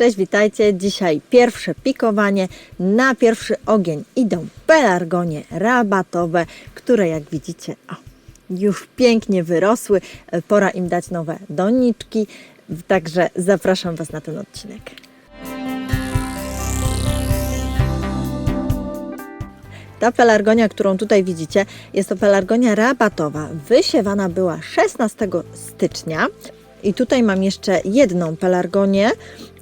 Cześć, witajcie. Dzisiaj pierwsze pikowanie. Na pierwszy ogień idą pelargonie rabatowe, które jak widzicie o, już pięknie wyrosły. Pora im dać nowe doniczki. Także zapraszam Was na ten odcinek. Ta pelargonia, którą tutaj widzicie, jest to pelargonia rabatowa. Wysiewana była 16 stycznia. I tutaj mam jeszcze jedną pelargonię.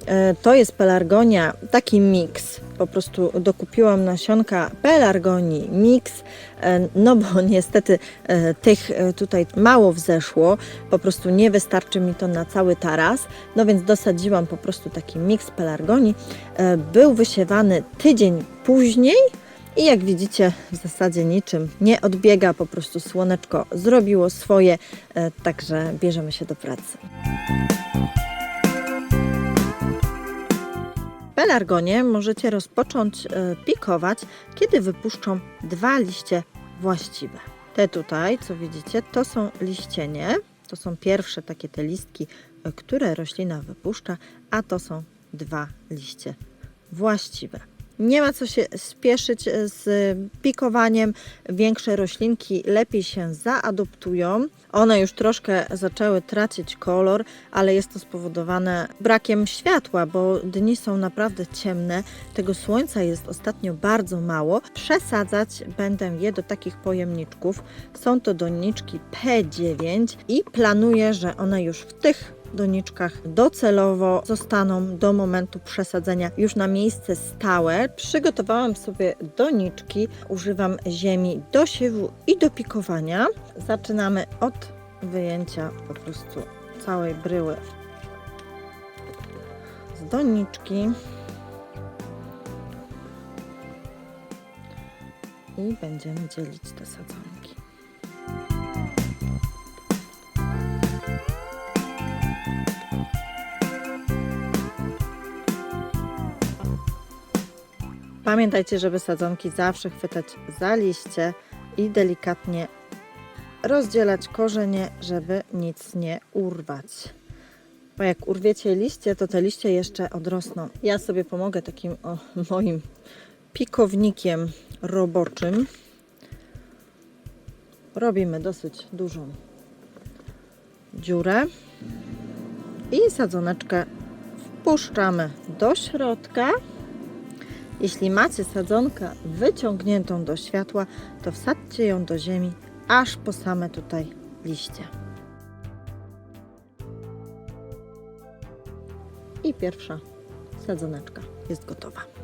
E, To jest pelargonia, taki miks. Po prostu dokupiłam nasionka pelargonii mix, e, no bo niestety e, tych tutaj mało wzeszło, po prostu nie wystarczy mi to na cały taras, no więc dosadziłam po prostu taki miks pelargonii. Był wysiewany tydzień później, i jak widzicie, w zasadzie niczym nie odbiega, po prostu słoneczko zrobiło swoje, także bierzemy się do pracy. Pelargonie możecie rozpocząć e, pikować, kiedy wypuszczą dwa liście właściwe. Te tutaj, co widzicie, to są liścienie, to są pierwsze takie te listki, e, które roślina wypuszcza, a to są dwa liście właściwe. Nie ma co się spieszyć e, z pikowaniem. Większe roślinki lepiej się zaadoptują. One już troszkę zaczęły tracić kolor, ale jest to spowodowane brakiem światła, bo dni są naprawdę ciemne. Tego słońca jest ostatnio bardzo mało. Przesadzać będę je do takich pojemniczków. Są to doniczki P9 i planuję, że one już w tych doniczkach docelowo zostaną do momentu przesadzenia już na miejsce stałe. Przygotowałam sobie doniczki, używam ziemi do siewu i do pikowania. Zaczynamy od wyjęcia po prostu całej bryły z doniczki. I będziemy dzielić te sadzonki. Pamiętajcie, żeby sadzonki zawsze chwytać za liście i delikatnie rozdzielać korzenie, żeby nic nie urwać. Bo jak urwiecie liście, to te liście jeszcze odrosną. Ja sobie pomogę takim o, moim pikownikiem roboczym. Robimy dosyć dużą dziurę i sadzoneczkę wpuszczamy do środka. Jeśli macie sadzonkę wyciągniętą do światła, to wsadźcie ją do ziemi aż po same tutaj liście. I pierwsza sadzoneczka jest gotowa.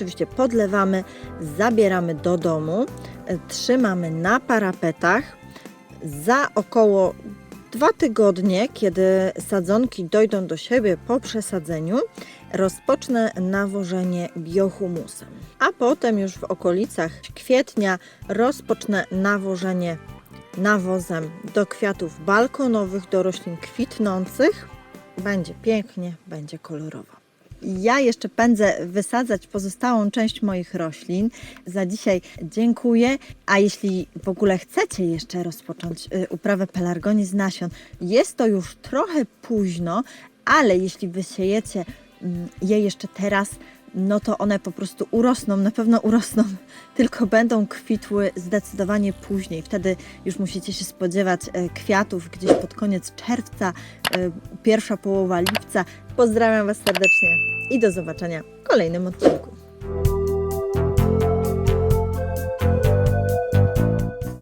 Oczywiście podlewamy, zabieramy do domu, e, trzymamy na parapetach. Za około dwa tygodnie, kiedy sadzonki dojdą do siebie po przesadzeniu, rozpocznę nawożenie biohumusem. A potem już w okolicach kwietnia rozpocznę nawożenie nawozem do kwiatów balkonowych, do roślin kwitnących. Będzie pięknie, będzie kolorowo. Ja jeszcze pędzę wysadzać pozostałą część moich roślin. Za dzisiaj dziękuję. A jeśli w ogóle chcecie jeszcze rozpocząć y, uprawę pelargonii z nasion, jest to już trochę późno, ale jeśli wysiejecie mm, je jeszcze teraz, no to one po prostu urosną, na pewno urosną, tylko będą kwitły zdecydowanie później. Wtedy już musicie się spodziewać e, kwiatów gdzieś pod koniec czerwca, e, pierwsza połowa lipca. Pozdrawiam Was serdecznie i do zobaczenia w kolejnym odcinku.